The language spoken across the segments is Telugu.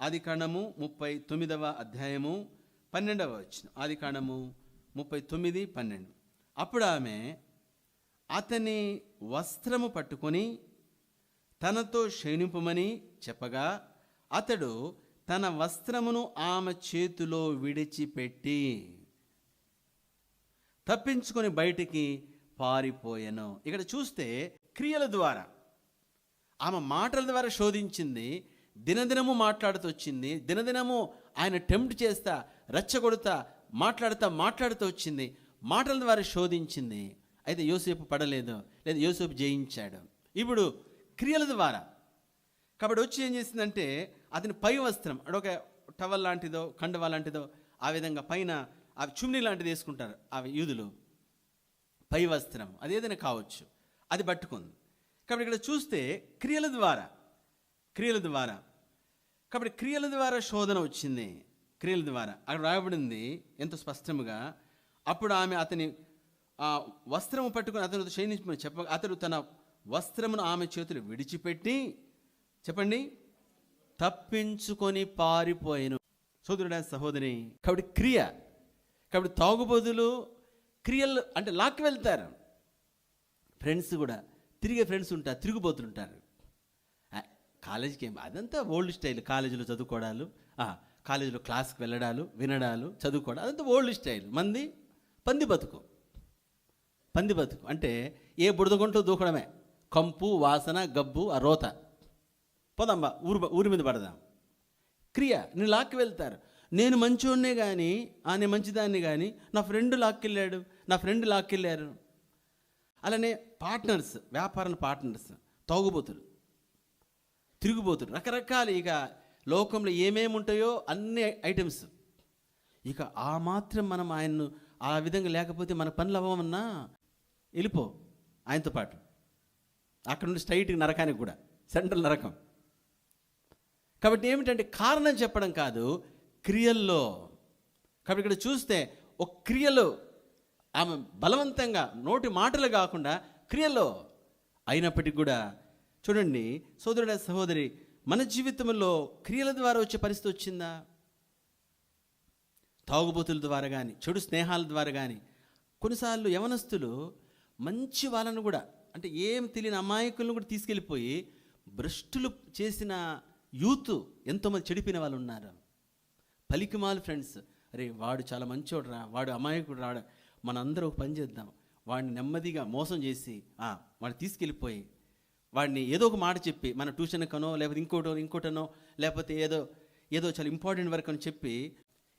ఆది కాండము ముప్పై తొమ్మిదవ అధ్యాయము పన్నెండవ వచ్చిన ఆది కాండము ముప్పై తొమ్మిది పన్నెండు. అప్పుడు ఆమె అతని వస్త్రము పట్టుకొని తనతో క్షీణింపమని చెప్పగా అతడు తన వస్త్రమును ఆమె చేతిలో విడిచిపెట్టి తప్పించుకొని బయటికి పారిపోయాను. ఇక్కడ చూస్తే క్రియల ద్వారా ఆమె మాటల ద్వారా శోధించింది దినదినము మాట్లాడుతూ వచ్చింది. దినదినము ఆయన టెంప్ట్ చేస్తా రెచ్చగొడతా మాట్లాడుతా మాట్లాడుతూ వచ్చింది. మాటల ద్వారా శోధించింది. అయితే యోసేపు పడలేదు. లేదా యోసేపు జయించాడు. ఇప్పుడు క్రియల ద్వారా. కాబట్టి వచ్చి ఏం చేసిందంటే అతని పై వస్త్రం అడొక టవల్ లాంటిదో కండవ లాంటిదో ఆ విధంగా పైన ఆ చుమ్ని లాంటిది వేసుకుంటారు అవి యూదులు. పై వస్త్రం అది ఏదైనా కావచ్చు. అది పట్టుకుంది. కాబట్టి ఇక్కడ చూస్తే క్రియల ద్వారా క్రియల ద్వారా కాబట్టి క్రియల ద్వారా శోధన వచ్చింది. క్రియల ద్వారా. అక్కడ రాయబడింది ఎంతో స్పష్టముగా అప్పుడు ఆమె అతని ఆ వస్త్రము పట్టుకుని అతను క్షయించమని చెప్ప అతడు తన వస్త్రమును ఆమె చేతులు విడిచిపెట్టి చెప్పండి తప్పించుకొని పారిపోయాను. సోదరుడా సహోదరి కాబట్టి క్రియ కాబట్టి తాగుబోదులు క్రియలు అంటే లాక్కి వెళ్తారు. ఫ్రెండ్స్ కూడా తిరిగే ఫ్రెండ్స్ ఉంటారు తిరిగిపోతుంటారు ఉంటారు. కాలేజీకి ఏం అదంతా ఓల్డ్ స్టైల్ కాలేజీలో చదువుకోవడాలు ఆ, కాలేజీలో క్లాస్కి వెళ్ళడాలు వినడాలు చదువుకోవడం అదంతా ఓల్డ్ స్టైల్. మంది పంది బతుకు. పంది బతుకు. అంటే ఏ బుడదగుంటూ దూకడమే. కంపు వాసన గబ్బు ఆ రోత. పోదాంబా ఊరు ఊరి మీద పడదాం. క్రియ నేను లాక్కి వెళ్తారు. నేను మంచోడినే కానీ ఆ నేను మంచిదాన్ని కానీ నా ఫ్రెండ్ లాక్కెళ్ళాడు నా ఫ్రెండ్ లాక్కెళ్ళారు. అలానే పార్ట్నర్స్ వ్యాపారం పార్ట్నర్స్ తాగుబోతులు. తిరుగుబోతులు రకరకాల ఇక లోకంలో ఏమేమి ఉంటాయో అన్ని ఐటమ్స్. ఇక ఆ మాత్రం మనం ఆయన్ను ఆ విధంగా లేకపోతే మన పనులు అవ్వమన్నా వెళ్ళిపో ఆయనతో పాటు. అక్కడ నుండి స్ట్రైట్ నరకానికి కూడా సెంట్రల్ నరకం. కాబట్టి ఏమిటంటే కారణం చెప్పడం కాదు క్రియల్లో. కాబట్టి ఇక్కడ చూస్తే ఒక క్రియలో ఆమె బలవంతంగా నోటి మాటలు కాకుండా క్రియలో అయినప్పటికీ కూడా చూడండి సోదరుడ సహోదరి మన జీవితంలో క్రియల ద్వారా వచ్చే పరిస్థితి వచ్చిందా? తాగుబోతుల ద్వారా కానీ చెడు స్నేహాల ద్వారా కానీ కొన్నిసార్లు యవనస్తులు మంచి వాళ్ళను కూడా అంటే ఏం తెలియని అమాయకులను కూడా తీసుకెళ్ళిపోయి భ్రష్టులు చేసిన యూత్ ఎంతోమంది చెడిపోయిన వాళ్ళు ఉన్నారు. పలికిమాలు ఫ్రెండ్స్ అరే వాడు చాలా మంచోడు రా వాడు అమాయకుడు రాడు మనందరూ ఒక పని చేద్దాం వాడిని నెమ్మదిగా మోసం చేసి ఆ, వాడిని తీసుకెళ్ళిపోయి వాడిని ఏదో ఒక మాట చెప్పి మన ట్యూషన్కనో లేకపోతే ఇంకోటో ఇంకోటనో లేకపోతే ఏదో ఏదో చాలా ఇంపార్టెంట్ వర్క్ అని చెప్పి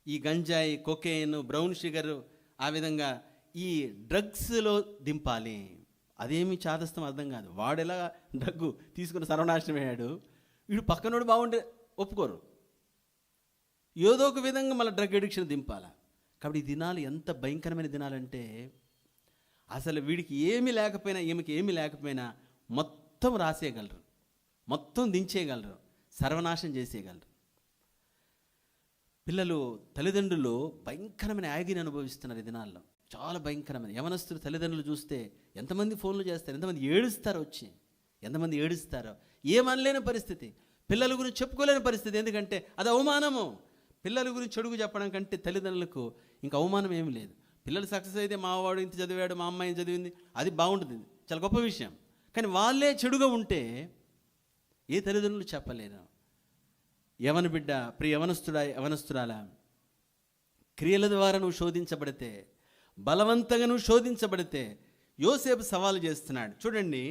ఈ గంజాయి కొకేన్ బ్రౌన్ షుగర్ ఆ విధంగా ఈ డ్రగ్స్లో దింపాలి. అదేమి చాదస్తం అర్థం కాదు. వాడు ఎలా డ్రగ్గు తీసుకుని సర్వనాశనం అయ్యాడు వీడు పక్కనోడు బాగుంటే ఒప్పుకోరు. ఏదో ఒక విధంగా మళ్ళీ డ్రగ్ అడిక్షన్ దింపాల. కాబట్టి ఈ దినాలు ఎంత భయంకరమైన దినాలంటే అసలు వీడికి ఏమీ లేకపోయినా ఈమెకి ఏమీ లేకపోయినా మొత్తం మొత్తం రాసేయగలరు. మొత్తం దించేయగలరు. సర్వనాశం చేసేయగలరు. పిల్లలు తల్లిదండ్రులు భయంకరమైన ఆగిని అనుభవిస్తున్నారు ఈ దినాల్లో. చాలా భయంకరమైన. యవనస్తులు తల్లిదండ్రులు చూస్తే ఎంతమంది ఫోన్లు చేస్తారు? ఎంతమంది ఏడుస్తారు వచ్చి? ఎంతమంది ఏడుస్తారో? ఏమనలేని పరిస్థితి. పిల్లల గురించి చెప్పుకోలేని పరిస్థితి. ఎందుకంటే అది అవమానము. పిల్లల గురించి చెడుగు చెప్పడం కంటే తల్లిదండ్రులకు ఇంకా అవమానం ఏమీ లేదు. పిల్లలు సక్సెస్ అయితే మావాడు ఇంత చదివాడు మా అమ్మాయి చదివింది అది బాగుంటుంది. చాలా గొప్ప విషయం. కానీ వాళ్ళే చెడుగా ఉంటే ఏ తల్లిదండ్రులు చెప్పలేరు. యవన బిడ్డ ప్రియ యవనస్తుడా యవనస్తురాలా క్రియల ద్వారా నువ్వు శోధించబడితే బలవంతంగా నువ్వు శోధించబడితే యోసేపు సవాలు చేస్తున్నాడు. చూడండి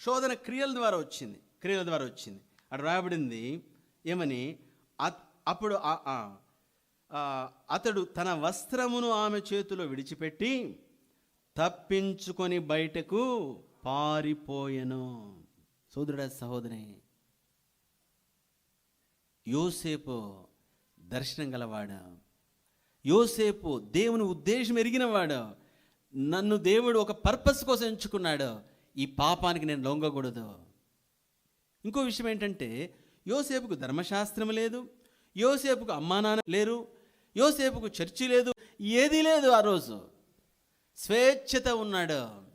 శోధన క్రియల ద్వారా వచ్చింది క్రియల ద్వారా వచ్చింది. అక్కడ రాయబడింది ఏమని? అప్పుడు ఆ, అతడు తన వస్త్రమును ఆమె చేతిలో విడిచిపెట్టి తప్పించుకొని బయటకు పారిపోయెను. సోదరుడ సహోదరి యోసేపు దర్శనం గలవాడు. యోసేపు దేవుని ఉద్దేశం ఎరిగినవాడు. నన్ను దేవుడు ఒక పర్పస్ కోసం ఎంచుకున్నాడు. ఈ పాపానికి నేను లొంగకూడదు. ఇంకో విషయం ఏంటంటే యోసేపుకు ధర్మశాస్త్రం లేదు. యోసేపుకు అమ్మా నాన్న లేరు. యోసేపుకు చర్చి లేదు. ఏదీ లేదు ఆ రోజు. స్వేచ్ఛత ఉన్నాడు.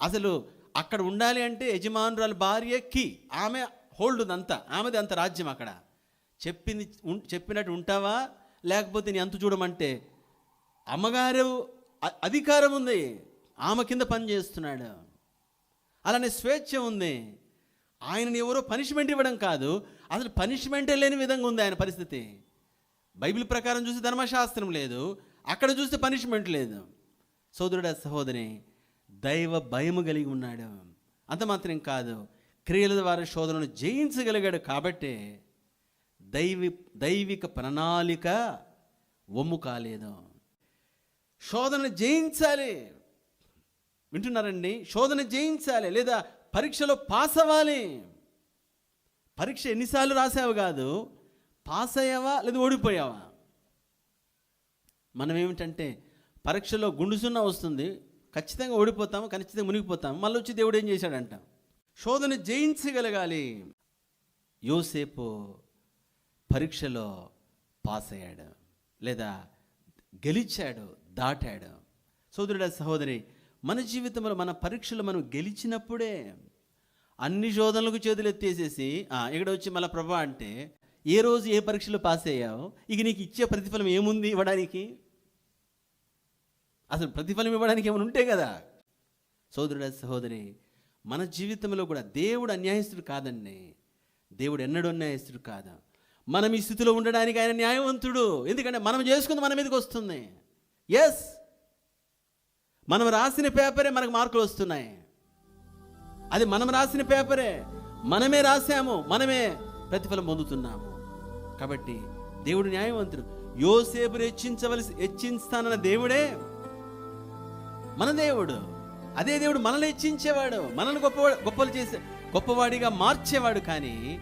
అసలు అక్కడ ఉండాలి అంటే యజమానురాలు భార్య కీ. ఆమె హోల్డ్ అంతా ఆమెది అంత రాజ్యం అక్కడ. చెప్పింది చెప్పినట్టు ఉంటావా? లేకపోతే నీ అంతు చూడమంటే? అమ్మగారు అ- అధికారం ఉంది. ఆమె కింద పని చేస్తున్నాడు. అలానే స్వేచ్ఛ ఉంది. ఆయనని ఎవరో పనిష్మెంట్ ఇవ్వడం కాదు. అసలు పనిష్మెంటే లేని విధంగా ఉంది ఆయన పరిస్థితి. బైబిల్ ప్రకారం చూస్తే ధర్మశాస్త్రం లేదు. అక్కడ చూస్తే పనిష్మెంట్ లేదు. సోదరుడ సహోదరి దైవ భయము కలిగి ఉన్నాడు. అంత మాత్రం కాదు. క్రియల ద్వారా శోధనను జయించగలిగాడు కాబట్టే దైవి దైవిక ప్రణాళిక ఒమ్ము కాలేదు. శోధన జయించాలి. వింటున్నారండి? శోధన జయించాలి లేదా పరీక్షలో పాస్ అవ్వాలి? పరీక్ష ఎన్నిసార్లు రాసావు కాదు. పాస్ అయ్యావా లేదా ఓడిపోయావా? మనం ఏమిటంటే పరీక్షలో గుండుసున్న వస్తుంది. ఖచ్చితంగా ఓడిపోతాము ఖచ్చితంగా మునిగిపోతాము. మళ్ళీ వచ్చి దేవుడు ఏం చేశాడంట? శోధన జయించగలగాలి. యోసేపు పరీక్షలో పాస్ అయ్యాడు. లేదా గెలిచాడు దాటాడు. సోదరుడ సహోదరి మన జీవితంలో మన పరీక్షలు మనం గెలిచినప్పుడే అన్ని శోధనలకు చేతులు ఎత్తేసేసి ఇక్కడ వచ్చి మళ్ళీ ప్రభా అంటే ఏ రోజు ఏ పరీక్షలు పాస్ అయ్యావు? ఇక నీకు ఇచ్చే ప్రతిఫలం ఏముంది ఇవ్వడానికి? అసలు ప్రతిఫలం ఇవ్వడానికి ఏమైనా ఉంటే కదా? సోదరుడ సహోదరి మన జీవితంలో కూడా దేవుడు అన్యాయస్తుడు కాదండి దేవుడు ఎన్నడూ అన్యాయస్తుడు కాదు. మనం ఈ స్థితిలో ఉండడానికి ఆయన న్యాయవంతుడు. ఎందుకంటే మనం చేసుకుంది మన మీదకి వస్తుంది. ఎస్ మనం రాసిన పేపరే మనకు మార్కులు వస్తున్నాయి. అది మనం రాసిన పేపరే. మనమే రాసాము మనమే ప్రతిఫలం పొందుతున్నాము. కాబట్టి దేవుడు న్యాయవంతుడు. యోసేపు హెచ్చించవలసి హెచ్చింస్తానన్న దేవుడే మన దేవుడు. అదే దేవుడు మనల్ని హెచ్చించేవాడు. మనల్ని గొప్ప గొప్పలు చేసే గొప్పవాడిగా మార్చేవాడు కానీ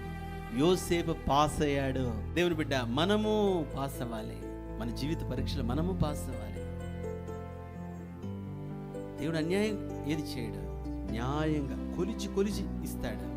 యోసేపు పాస్ అయ్యాడు. దేవుని బిడ్డ మనము పాస్ అవ్వాలి. మన జీవిత పరీక్షలు మనము పాస్ అవ్వాలి. దేవుడు అన్యాయం ఏది చేయడు? న్యాయంగా కొలిచి కొలిచి ఇస్తాడు.